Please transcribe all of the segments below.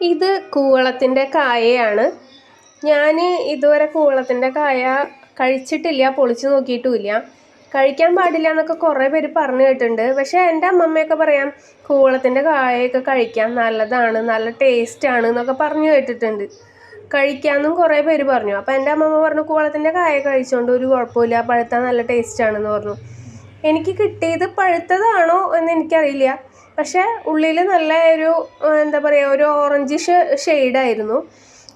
ഇത് കൂവളത്തിന്റെ കായയാണ്. ഞാൻ ഇതുവരെ കൂവളത്തിന്റെ കായ കഴിച്ചിട്ടില്ല പൊളിച്ചു നോക്കിയിട്ടുമില്ല. കഴിക്കാൻ പാടില്ല എന്നൊക്കെ കുറേ പേര് പറഞ്ഞു കേട്ടിട്ടുണ്ട്. പക്ഷേ എന്റെ അമ്മമ്മയൊക്കെ പറയാം കൂവളത്തിന്റെ കായയൊക്കെ കഴിക്കാം നല്ലതാണ് നല്ല ടേസ്റ്റാണ് എന്നൊക്കെ പറഞ്ഞു കേട്ടിട്ടുണ്ട്. കഴിക്കാമെന്നും കുറേ പേര് പറഞ്ഞു. അപ്പോൾ എന്റെ അമ്മമ്മ പറഞ്ഞു കൂവളത്തിന്റെ കായ കഴിച്ചുകൊണ്ട് ഒരു കുഴപ്പമില്ല പഴുത്താൽ നല്ല ടേസ്റ്റാണെന്ന് പറഞ്ഞു. എനിക്ക് കിട്ടിയത് പഴുത്തതാണോ എന്ന് എനിക്കറിയില്ല. പക്ഷേ ഉള്ളിൽ നല്ല ഒരു എന്താ പറയുക ഒരു ഓറഞ്ച് ഷെയ്ഡായിരുന്നു.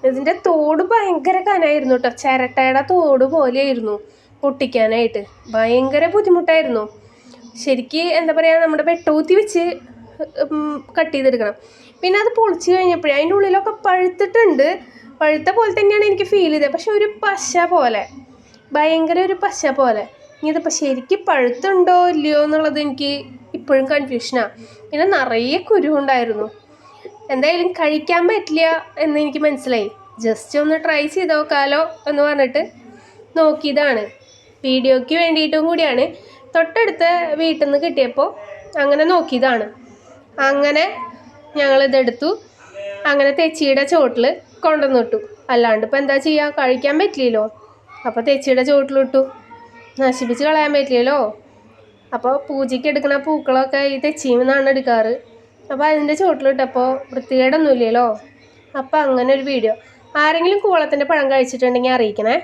ഇതിന്റെ തോട് ഭയങ്കര കനായിരുന്നു കേട്ടോ ചിരട്ടയുടെ തോട് പോലെയായിരുന്നു പൊട്ടിക്കാനായിട്ട്. ഭയങ്കര ബുദ്ധിമുട്ടായിരുന്നു. ശരിക്ക് എന്താ പറയുക നമ്മുടെ വെട്ടൂത്തി വെച്ച് കട്ട് ചെയ്തെടുക്കണം. പിന്നെ അത് പൊളിച്ച് കഴിഞ്ഞപ്പോഴേ അതിന്റെ ഉള്ളിലൊക്കെ പഴുത്തിട്ടുണ്ട്. പഴുത്ത പോലെ തന്നെയാണ് എനിക്ക് ഫീൽ ചെയ്തത്. പക്ഷെ ഒരു പശ പോലെ. ഭയങ്കര ഒരു പശ പോലെ. ഇതിപ്പോൾ ശരിക്കും പഴുത്തുണ്ടോ ഇല്ലയോ എന്നുള്ളത് എനിക്ക് ഇപ്പോഴും കൺഫ്യൂഷനാണ് പിന്നെ നിറയെ കുരുവുണ്ടായിരുന്നു. എന്തായാലും കഴിക്കാൻ പറ്റില്ല എന്ന് എനിക്ക് മനസ്സിലായി. ജസ്റ്റ് ഒന്ന് ട്രൈ ചെയ്ത് നോക്കാലോ എന്ന് പറഞ്ഞിട്ട് നോക്കിയതാണ്. വീഡിയോയ്ക്ക് വേണ്ടിയിട്ടും കൂടിയാണ്. തൊട്ടടുത്ത വീട്ടിൽ നിന്ന് കിട്ടിയപ്പോൾ അങ്ങനെ നോക്കിയതാണ്. അങ്ങനെ ഞങ്ങളിതെടുത്തു അങ്ങനെ തെച്ചിയുടെ ചോട്ടിൽ കൊണ്ടുവന്നിട്ടു അല്ലാണ്ട് ഇപ്പം എന്താ ചെയ്യുക കഴിക്കാൻ പറ്റില്ലല്ലോ. അപ്പോൾ തെച്ചിയുടെ ചോട്ടിലിട്ടു നശിപ്പിച്ച് കളയാൻ പറ്റില്ലല്ലോ. അപ്പോൾ പൂജയ്ക്ക് എടുക്കുന്ന പൂക്കളൊക്കെ ഈ തെച്ചിയിൽ നിന്നാണ് എടുക്കാറ്. അപ്പോൾ അതിന്റെ ചുവട്ടിലിട്ടപ്പോൾ വൃത്തികേടൊന്നുമില്ലല്ലോ. അപ്പോൾ അങ്ങനെ ഒരു വീഡിയോ ആരെങ്കിലും കൂളത്തിന്റെ പഴം കഴിച്ചിട്ടുണ്ടെങ്കിൽ അറിയിക്കണേ.